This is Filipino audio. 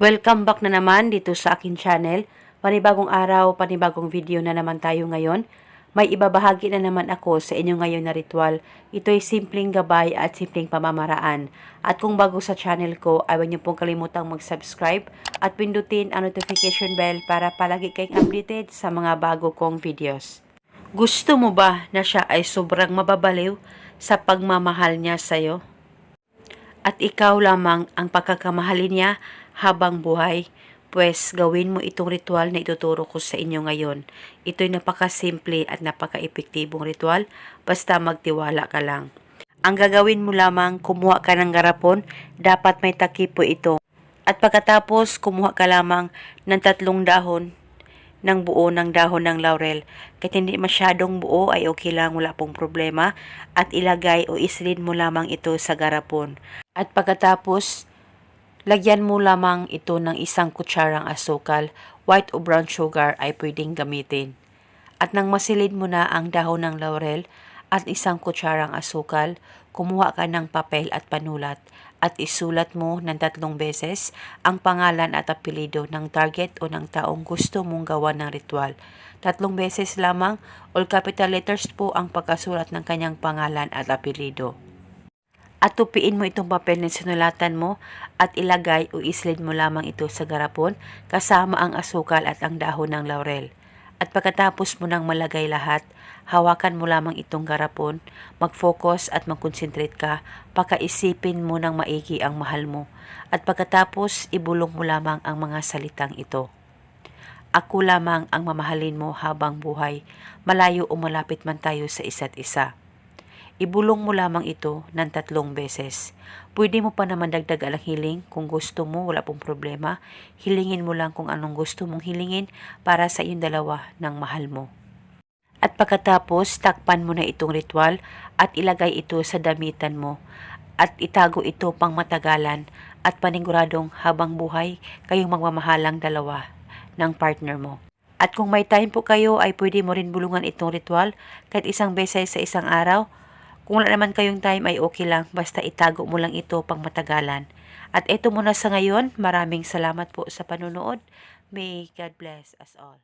Welcome back na naman dito sa akin channel. Panibagong araw, panibagong video na naman tayo ngayon. May ibabahagi na naman ako sa inyo ngayon na ritual. Ito ay simpleng gabay at simpleng pamamaraan. At kung bago sa channel ko, ay huwag niyo pong kalimutang mag-subscribe at pindutin ang notification bell para palagi kayong updated sa mga bago kong videos. Gusto mo ba na siya ay sobrang mababaliw sa pagmamahal niya sa'yo? At ikaw lamang ang pagkakamahalin niya habang buhay, pues gawin mo itong ritual na ituturo ko sa inyo ngayon. Ito'y napakasimple at napaka-epektibong ritual, basta magtiwala ka lang. Ang gagawin mo lamang, kumuha ka ng garapon, dapat may takip po ito. At pagkatapos, kumuha ka lamang ng tatlong dahon ng buo ng dahon ng laurel. Kahit hindi masyadong buo ay okay lang, wala pong problema. At ilagay o isilid mo lamang ito sa garapon. At pagkatapos, lagyan mo lamang ito ng isang kutsarang asukal, white o brown sugar ay pwedeng gamitin. At nang masilid mo na ang dahon ng laurel at isang kutsarang asukal, kumuha ka ng papel at panulat at isulat mo ng tatlong beses ang pangalan at apelido ng target o ng taong gusto mong gawa ng ritual. Tatlong beses lamang, all capital letters po ang pagkasulat ng kanyang pangalan at apelido. At tupiin mo itong papel na sinulatan mo at ilagay o islid mo lamang ito sa garapon kasama ang asukal at ang dahon ng laurel. At pagkatapos mo nang malagay lahat, hawakan mo lamang itong garapon, mag-focus at mag-concentrate ka, pakaisipin mo ng maigi ang mahal mo. At pagkatapos, ibulong mo lamang ang mga salitang ito. Ako lamang ang mamahalin mo habang buhay, malayo o malapit man tayo sa isa't isa. Ibulong mo lamang ito ng tatlong beses. Pwede mo pa naman dagdag ang hiling kung gusto mo, wala pong problema. Hilingin mo lang kung anong gusto mong hilingin para sa iyong dalawa ng mahal mo. At pagkatapos, takpan mo na itong ritual at ilagay ito sa damitan mo at itago ito pang matagalan at paniguradong habang buhay kayong magmamahalang dalawa ng partner mo. At kung may time po kayo ay pwede mo rin bulungan itong ritual kahit isang beses sa isang araw. Kung wala naman kayong time ay okay lang basta itago mo lang ito pang matagalan. At ito muna sa ngayon, maraming salamat po sa panonood. May God bless us all.